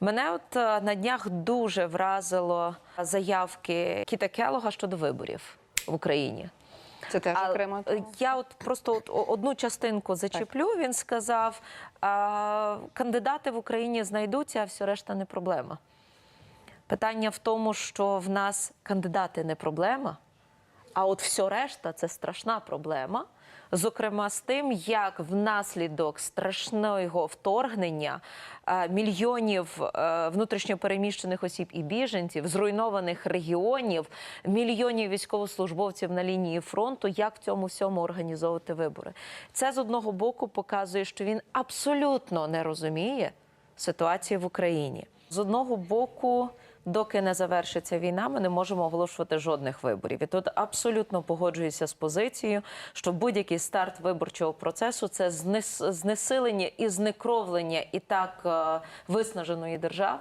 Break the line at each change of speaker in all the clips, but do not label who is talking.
Мене от е, на днях дуже вразило заявки Кіта Келога щодо виборів в Україні.
Це теж окремо.
е, Я от просто от одну частинку зачеплю. Він сказав: а, кандидати в Україні знайдуться, а все решта не проблема. Питання в тому, що в нас кандидати не проблема, а от все решта це страшна проблема. Зокрема, з тим, як внаслідок страшного вторгнення е, мільйонів е, внутрішньопереміщених осіб і біженців, зруйнованих регіонів, мільйонів військовослужбовців на лінії фронту, як в цьому всьому організовувати вибори. Це з одного боку показує, що він абсолютно не розуміє ситуації в Україні. З одного боку, доки не завершиться війна, ми не можемо оголошувати жодних виборів. І тут абсолютно погоджуюся з позицією, що будь-який старт виборчого процесу це знесилення і знекровлення і так е, виснаженої держави.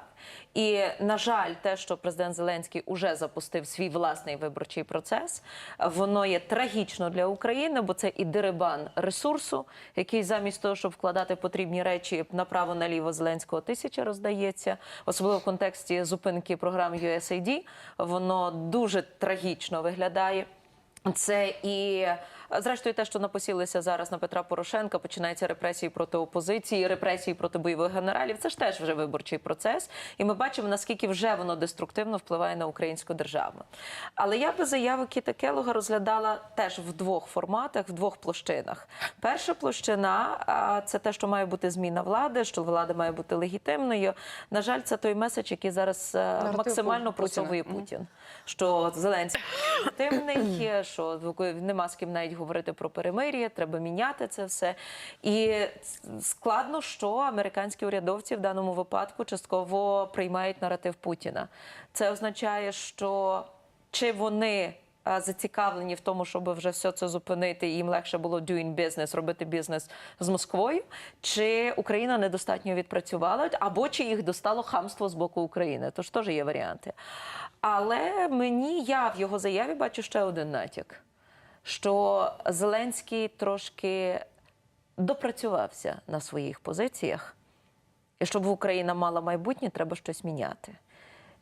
І на жаль, те, що президент Зеленський уже запустив свій власний виборчий процес, воно є трагічно для України, бо це і дерибан ресурсу, який замість того, щоб вкладати потрібні речі направо наліво Зеленського тисяча роздається, особливо в контексті зупинки програми USAID, воно дуже трагічно виглядає. Це і зрештою те, що напосілися зараз на Петра Порошенка, починаються репресії проти опозиції, репресії проти бойових генералів. Це ж теж вже виборчий процес, і ми бачимо наскільки вже воно деструктивно впливає на українську державу. Але я би заяву Кіта Келога розглядала теж в двох форматах, в двох площинах. Перша площина це те, що має бути зміна влади, що влада має бути легітимною. На жаль, це той меседж, який зараз е,
Наратив
максимально просовує Путін. Що Зеленський легітимний, що нема з ким навіть говорити про перемир'я, треба міняти це все. І складно, що американські урядовці в даному випадку частково приймають наратив Путіна. Це означає, що чи вони зацікавлені в тому, щоб вже все це зупинити, і їм легше було doing business, робити бізнес з Москвою, чи Україна недостатньо відпрацювала, або чи їх достало хамство з боку України. Тож теж є варіанти. Але мені я в його заяві бачу ще один натяк, що Зеленський трошки допрацювався на своїх позиціях, і щоб Україна мала майбутнє, треба щось міняти.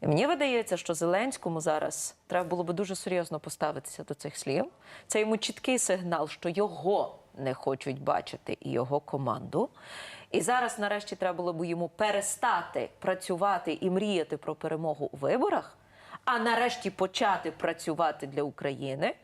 І мені видається, що Зеленському зараз треба було би дуже серйозно поставитися до цих слів. Це йому чіткий сигнал, що його не хочуть бачити і його команду. І зараз, нарешті, треба було б йому перестати працювати і мріяти про перемогу у виборах, а нарешті почати працювати для України,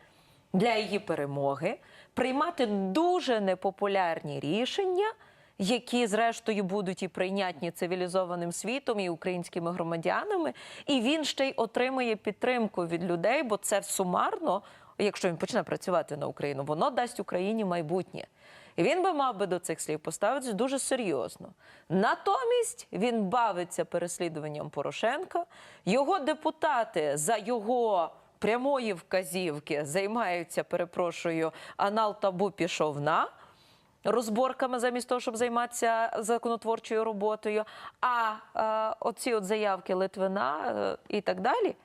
для її перемоги, приймати дуже непопулярні рішення які зрештою будуть і прийнятні цивілізованим світом і українськими громадянами, і він ще й отримує підтримку від людей, бо це сумарно, якщо він почне працювати на Україну, воно дасть Україні майбутнє. І він би мав би до цих слів поставитися дуже серйозно. Натомість він бавиться переслідуванням Порошенка. Його депутати за його прямої вказівки займаються, перепрошую, анал табу пішов на розборками замість того, щоб займатися законотворчою роботою. А е, оці от заявки Литвина е, і так далі,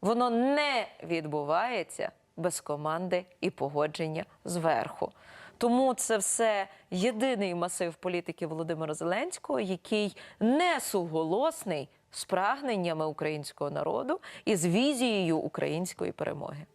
воно не відбувається без команди і погодження зверху. Тому це все єдиний масив політики Володимира Зеленського, який не суголосний з прагненнями українського народу і з візією української перемоги.